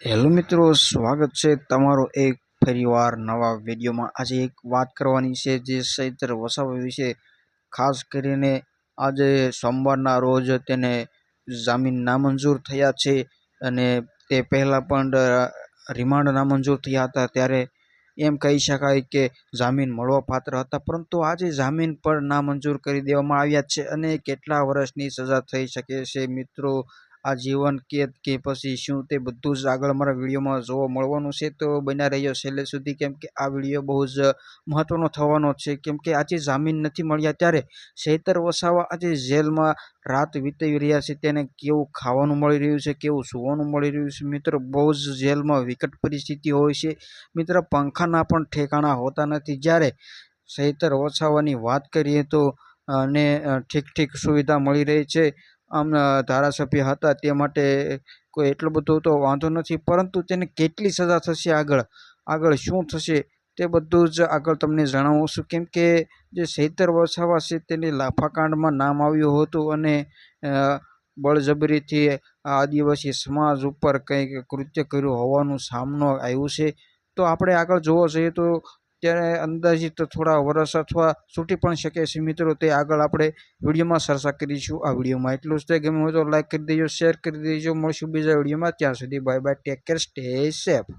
Hello મિત્રો, સ્વાગત છે તમારો એક ફરીવાર નવા વિડીયોમાં. આજે એક વાત કરવાની છે જે ચૈત્ર વસાવા વિશે. ખાસ કરીને આજે સોમવારના રોજ તેને જામીન નામંજૂર થયા છે અને તે પહેલાં પણ રિમાન્ડ નામંજૂર થયા હતા. ત્યારે એમ કહી શકાય કે જામીન મળવા પાત્ર હતા, પરંતુ આજે જામીન પણ નામંજૂર કરી દેવામાં આવ્યા છે અને કેટલા વર્ષની સજા થઈ શકે છે મિત્રો? આ જીવન કેદ કે પછી શું તે બધું જ આગળ અમારા વિડીયોમાં જોવા મળવાનું છે. તો બન્યા રહ્યો છેલ્લે સુધી કેમ કે આ વીડિયો બહુ જ મહત્ત્વનો થવાનો છે. કેમ કે આજે જામીન નથી મળ્યા ત્યારે શેતર વસાવા આજે જેલમાં રાત વિતાવી રહ્યા છે. તેને કેવું ખાવાનું મળી રહ્યું છે, કેવું સુવાનું મળી રહ્યું છે? મિત્રો, બહુ જ જેલમાં વિકટ પરિસ્થિતિ હોય છે. મિત્ર, પંખાના પણ ઠેકાણા હોતા નથી. જ્યારે શેતર વસાવાની વાત કરીએ તો અને ઠીક ઠીક સુવિધા મળી રહી છે. આમ ધારાસભ્ય હતા તે માટે કોઈ એટલો બધો તો વાંધો નથી, પરંતુ તેને કેટલી સજા થશે આગળ? આગળ શું થશે તે બધું જ આગળ તમને જણાવું છું કેમ કે જે સૈતર વસાવા છે તેની લાફાકાંડમાં નામ આવ્યું હતું અને બળજબરીથી આદિવાસી સમાજ ઉપર કંઈક કૃત્ય કર્યું હોવાનું સામનો આવ્યું છે. તો આપણે આગળ જોવા જઈએ તો ત્યારે અંદાજિત થોડા વર્ષ અથવા છૂટી પણ શકે છે મિત્રો. તે આગળ આપણે વિડીયોમાં ચર્ચા કરીશું આ વિડીયોમાં. એટલું જ તે ગમ્યું હોય તો લાઈક કરી દેજો શેર કરી દેજો. મળશું બીજા વિડીયોમાં. ત્યાં સુધી bye bye take care stay safe